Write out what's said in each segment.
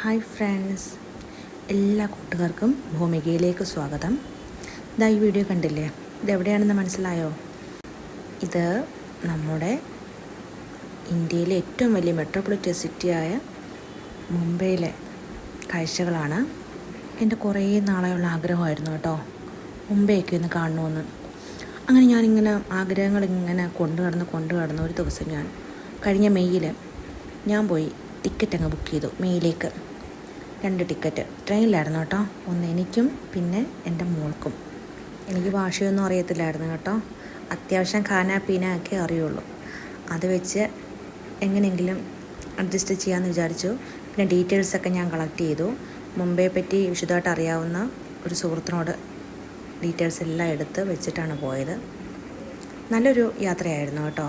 Hi friends. എല്ലാ കൂട്ടുകാർക്കും ഭൂമികയിലേക്ക് സ്വാഗതം. ഇതാ ഈ വീഡിയോ കണ്ടില്ലേ? ഇത് എവിടെയാണെന്ന് മനസ്സിലായോ? ഇത് നമ്മുടെ ഇന്ത്യയിലെ ഏറ്റവും വലിയ മെട്രോപൊളിറ്റൻ സിറ്റിയായ മുംബൈയിലെ കാഴ്ചകളാണ്. എന്റെ കുറേ നാളെയുള്ള ആഗ്രഹമായിരുന്നു കേട്ടോ. മുംബൈയൊക്കെ ഒന്ന് കാണണമെന്ന് അങ്ങനെ ഞാനിങ്ങനെ ആഗ്രഹങ്ങൾ ഇങ്ങനെ കൊണ്ടു കടന്ന് കൊണ്ടു കടന്ന് ഒരു ദിവസം ഞാൻ കഴിഞ്ഞ മെയ്യിൽ ഞാൻ പോയി. ടിക്കറ്റ് അങ്ങ് ബുക്ക് ചെയ്തു മേയിലേക്ക്. രണ്ട് ടിക്കറ്റ് ട്രെയിനിലായിരുന്നു കേട്ടോ. ഒന്ന് എനിക്കും പിന്നെ എന്റെ മോൾക്കും. എനിക്ക് ഭാഷയൊന്നും അറിയത്തില്ലായിരുന്നു കേട്ടോ. അത്യാവശ്യം ഖാന പീന ഒക്കെ അറിയുള്ളൂ. അത് വെച്ച് എങ്ങനെയെങ്കിലും അഡ്ജസ്റ്റ് ചെയ്യാമെന്ന് വിചാരിച്ചു. പിന്നെ ഡീറ്റെയിൽസൊക്കെ ഞാൻ കളക്ട് ചെയ്തു. മുംബൈയെ പറ്റി വിശദമായിട്ട് അറിയാവുന്ന ഒരു സുഹൃത്തിനോട് ഡീറ്റെയിൽസ് എല്ലാം എടുത്ത് വെച്ചിട്ടാണ് പോയത്. നല്ലൊരു യാത്രയായിരുന്നു കേട്ടോ.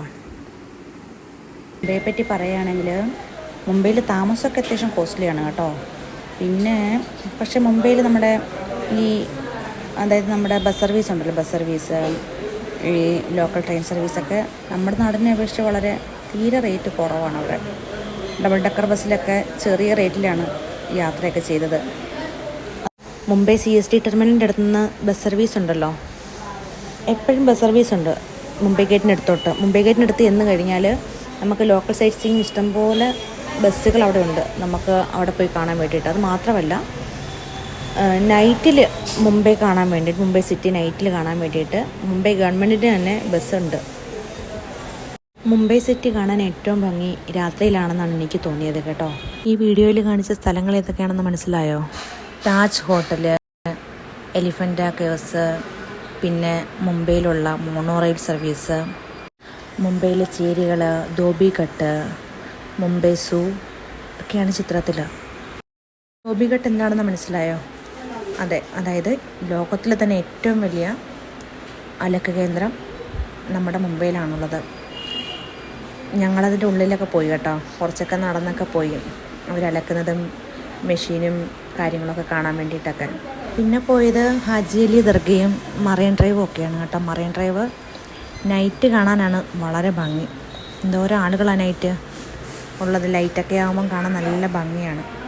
മുംബൈയെ പറ്റി പറയുകയാണെങ്കിൽ മുംബൈയിൽ താമസമൊക്കെ അത്യാവശ്യം കോസ്റ്റ്ലിയാണ് കേട്ടോ. പിന്നെ പക്ഷേ മുംബൈയിൽ നമ്മുടെ ഈ അതായത് നമ്മുടെ ബസ് സർവീസ് ഉണ്ടല്ലോ ബസ് സർവീസ് ഈ ലോക്കൽ ട്രെയിൻ സർവീസൊക്കെ നമ്മുടെ നാടിനെ അപേക്ഷിച്ച് വളരെ തീരെ റേറ്റ് കുറവാണ് അവിടെ. ഡബിൾ ഡക്കർ ബസ്സിലൊക്കെ ചെറിയ റേറ്റിലാണ് യാത്രയൊക്കെ ചെയ്തത്. മുംബൈ സി എസ് ടി ടെർമിനലിന്റെ അടുത്ത് നിന്ന് ബസ് സർവീസ് ഉണ്ടല്ലോ. എപ്പോഴും ബസ് സർവീസ് ഉണ്ട് മുംബൈ ഗേറ്റിനടുത്തോട്ട് മുംബൈ ഗേറ്റിനടുത്ത് എന്ന് കഴിഞ്ഞാൽ നമുക്ക് ലോക്കൽ സൈറ്റ് സീയിങ് ഇഷ്ടംപോലെ ബസ്സുകൾ അവിടെ ഉണ്ട് നമുക്ക് അവിടെ പോയി കാണാൻ വേണ്ടിയിട്ട്. അത് മാത്രമല്ല നൈറ്റിൽ മുംബൈ കാണാൻ വേണ്ടിയിട്ട് മുംബൈ സിറ്റി നൈറ്റിൽ കാണാൻ വേണ്ടിയിട്ട് മുംബൈ ഗവൺമെന്റിന്റെ തന്നെ ബസ്സുണ്ട്. മുംബൈ സിറ്റി കാണാൻ ഏറ്റവും ഭംഗി രാത്രിയിലാണെന്നാണ് എനിക്ക് തോന്നിയത് കേട്ടോ. ഈ വീഡിയോയിൽ കാണിച്ച സ്ഥലങ്ങൾ ഏതൊക്കെയാണെന്ന് മനസ്സിലായോ? താജ് ഹോട്ടൽ എലിഫന്റ കേവ്സ് പിന്നെ മുംബൈയിലുള്ള മോണോ റെയിൽ സർവീസ് മുംബൈയിലെ ചേരികൾ ധോബിഘട്ട് മുംബൈ സൂ ഒക്കെയാണ് ചിത്രത്തിൽ ഗോപികട്ട് എന്താണെന്ന് മനസ്സിലായോ? അതെ അതായത് ലോകത്തിലെ തന്നെ ഏറ്റവും വലിയ അലക്ക് കേന്ദ്രം നമ്മുടെ മുംബൈയിലാണുള്ളത്. ഞങ്ങളതിന്റെ ഉള്ളിലൊക്കെ പോയി കേട്ടോ. കുറച്ചൊക്കെ നടന്നൊക്കെ പോയി. അവരലക്കുന്നതും മെഷീനും കാര്യങ്ങളൊക്കെ കാണാൻ വേണ്ടിയിട്ടൊക്കെ. പിന്നെ പോയത് ഹാജി അലി ദർഗയും മറൈൻ ഡ്രൈവും ഒക്കെയാണ് കേട്ടോ. മറൈൻ ഡ്രൈവ് നൈറ്റ് കാണാനാണ് വളരെ ഭംഗി. എന്തോരം ആളുകളാണ് നൈറ്റ്. ഉള്ളത്. ലൈറ്റൊക്കെ ആകുമ്പം കാണാൻ നല്ല ഭംഗിയാണ്.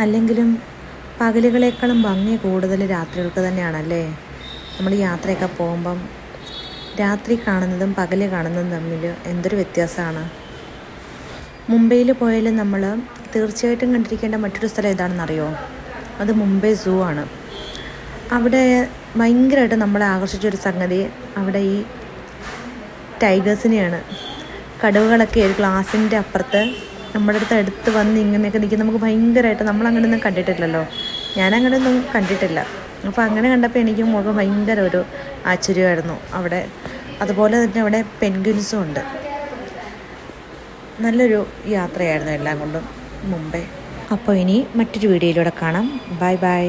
അല്ലെങ്കിലും പകലുകളേക്കാളും ഭംഗി കൂടുതൽ രാത്രികൾക്ക് തന്നെയാണല്ലേ? നമ്മൾ യാത്രയൊക്കെ പോകുമ്പം രാത്രി കാണുന്നതും പകൽ കാണുന്നതും തമ്മിൽ എന്തൊരു വ്യത്യാസമാണ്? മുംബൈയിൽ പോയാലും നമ്മൾ തീർച്ചയായിട്ടും കണ്ടിരിക്കേണ്ട മറ്റൊരു സ്ഥലം ഏതാണെന്നറിയോ? അത് മുംബൈ സൂ ആണ്. അവിടെ ഭയങ്കരമായിട്ട് നമ്മളെ ആകർഷിച്ചൊരു സംഗതി അവിടെ ഈ ടൈഗേഴ്സിനെയാണ്. കടുവകളൊക്കെ ഒരു ഗ്ലാസിന്റെ അപ്പുറത്ത് നമ്മുടെ അടുത്ത് അടുത്ത് വന്ന് ഇങ്ങനെയൊക്കെ നിൽക്കും നമുക്ക് ഭയങ്കരമായിട്ട് നമ്മൾ അങ്ങനെയൊന്നും കണ്ടിട്ടില്ലല്ലോ. ഞാൻ അങ്ങനെയൊന്നും കണ്ടിട്ടില്ല. അപ്പോൾ അങ്ങനെ കണ്ടപ്പോൾ എനിക്ക് മുഖം ഭയങ്കര ഒരു ആശ്ചര്യമായിരുന്നു. അവിടെ അതുപോലെ തന്നെ അവിടെ പെൻഗ്വിൻസും ഉണ്ട്. നല്ലൊരു യാത്രയായിരുന്നു എല്ലാം കൊണ്ടും മുംബൈ അപ്പോൾ ഇനി മറ്റൊരു വീഡിയോയിലൂടെ കാണാം. Bye bye.